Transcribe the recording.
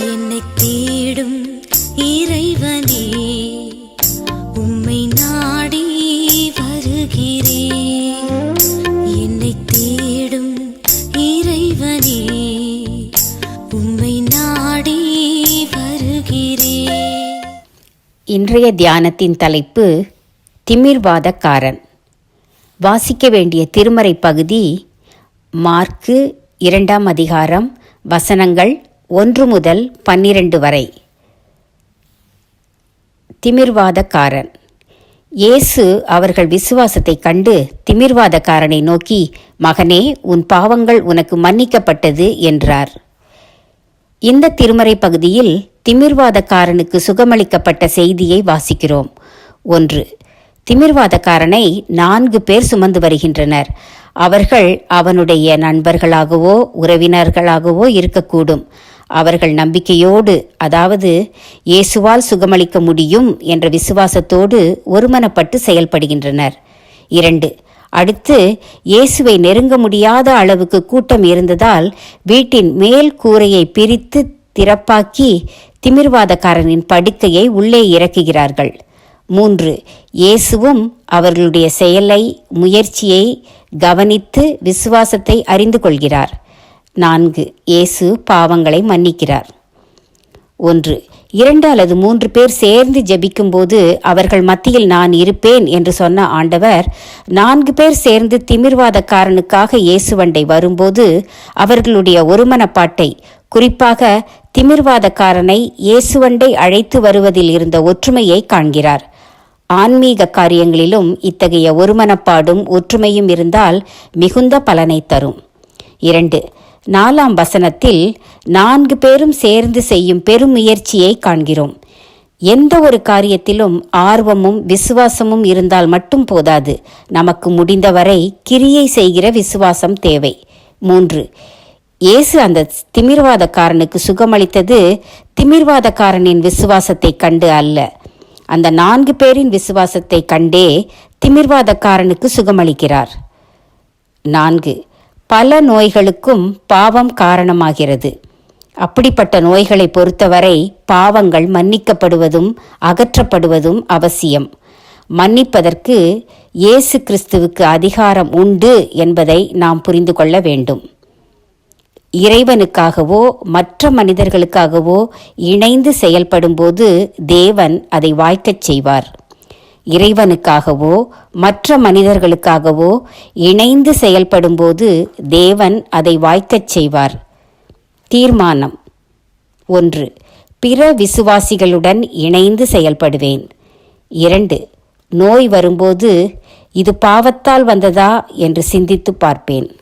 என்னை தேடும் இறைவனே உம்மை நாடி வருகிறேன். என்னை தேடும் இறைவனே உம்மை நாடி வருகிறேன். இன்றைய தியானத்தின் தலைப்பு திமிர்வாதக்காரன். வாசிக்க வேண்டிய திருமறை பகுதி மார்க்கு இரண்டாம் அதிகாரம் வசனங்கள் ஒன்று முதல் பன்னிரண்டு வரை. திமிர்வாதக்காரன். இயேசு அவர்கள் விசுவாசத்தை கண்டு திமிர்வாதக்காரனை நோக்கி மகனே உன் பாவங்கள் உனக்கு மன்னிக்கப்பட்டது என்றார். இந்த திருமறை பகுதியில் திமிர்வாதக்காரனுக்கு சுகமளிக்கப்பட்ட செய்தியை வாசிக்கிறோம். ஒன்று திமிர்வாதக்காரனை நான்கு பேர் சுமந்து வருகின்றனர். அவர்கள் அவனுடைய நண்பர்களாகவோ உறவினர்களாகவோ இருக்கக்கூடும். அவர்கள் நம்பிக்கையோடு அதாவது இயேசுவால் சுகமளிக்க முடியும் என்ற விசுவாசத்தோடு ஒருமனப்பட்டு செயல்படுகின்றனர். இரண்டு அடுத்து இயேசுவை நெருங்க முடியாத அளவுக்கு கூட்டம் இருந்ததால் வீட்டின் மேல் கூரையை பிரித்து திறப்பாக்கி திமிர்வாதக்காரனின் படுக்கையை உள்ளே இறக்குகிறார்கள். மூன்று இயேசுவும் அவர்களுடைய செயலை முயற்சியை கவனித்து விசுவாசத்தை அறிந்து கொள்கிறார். நான்கு. இயேசு பாவங்களை மன்னிக்கிறார். ஒன்று. இரண்டு அல்லது மூன்று பேர் சேர்ந்து ஜெபிக்கும்போது அவர்கள் மத்தியில் நான் இருப்பேன் என்று சொன்ன ஆண்டவர் நான்கு பேர் சேர்ந்து திமிர்வாதக்காரனுக்காக இயேசுவண்டை வரும்போது அவர்களுடைய ஒருமனப்பாட்டை குறிப்பாக திமிர்வாதக்காரனை இயேசுவண்டை அழைத்து வருவதில் இருந்த ஒற்றுமையை காண்கிறார். ஆன்மீக காரியங்களிலும் இத்தகைய ஒருமனப்பாடும் ஒற்றுமையும் இருந்தால் மிகுந்த பலனை தரும். இரண்டு. நாலாம் வசனத்தில் நான்கு பேரும் சேர்ந்து செய்யும் பெரும் முயற்சியை காண்கிறோம். எந்த ஒரு காரியத்திலும் ஆர்வமும் விசுவாசமும் இருந்தால் மட்டும் போதாது. நமக்கு முடிந்தவரை கிரியை செய்கிற விசுவாசம் தேவை. மூன்று. இயேசு அந்த திமிர்வாதக்காரனுக்கு சுகமளித்தது திமிர்வாதக்காரனின் விசுவாசத்தை கண்டு அல்ல. அந்த நான்கு பேரின் விசுவாசத்தை கண்டே திமிர்வாதக்காரனுக்கு சுகமளிக்கிறார். நான்கு. பல நோய்களுக்கும் பாவம் காரணமாகிறது. அப்படிப்பட்ட நோய்களை பொறுத்தவரை பாவங்கள் மன்னிக்கப்படுவதும் அகற்றப்படுவதும் அவசியம். மன்னிப்பதற்கு இயேசு கிறிஸ்துவுக்கு அதிகாரம் உண்டு என்பதை நாம் புரிந்து கொள்ள வேண்டும். இறைவனுக்காகவோ மற்ற மனிதர்களுக்காகவோ இணைந்து செயல்படும்போது தேவன் அதை வாய்க்கச் செய்வார். இறைவனுக்காகவோ மற்ற மனிதர்களுக்காகவோ இணைந்து செயல்படும்போது தேவன் அதை வாய்க்கச் செய்வார். தீர்மானம். ஒன்று பிற விசுவாசிகளுடன் இணைந்து செயல்படுவேன். இரண்டு நோய் வரும்போது இது பாவத்தால் வந்ததா என்று சிந்தித்து பார்ப்பேன்.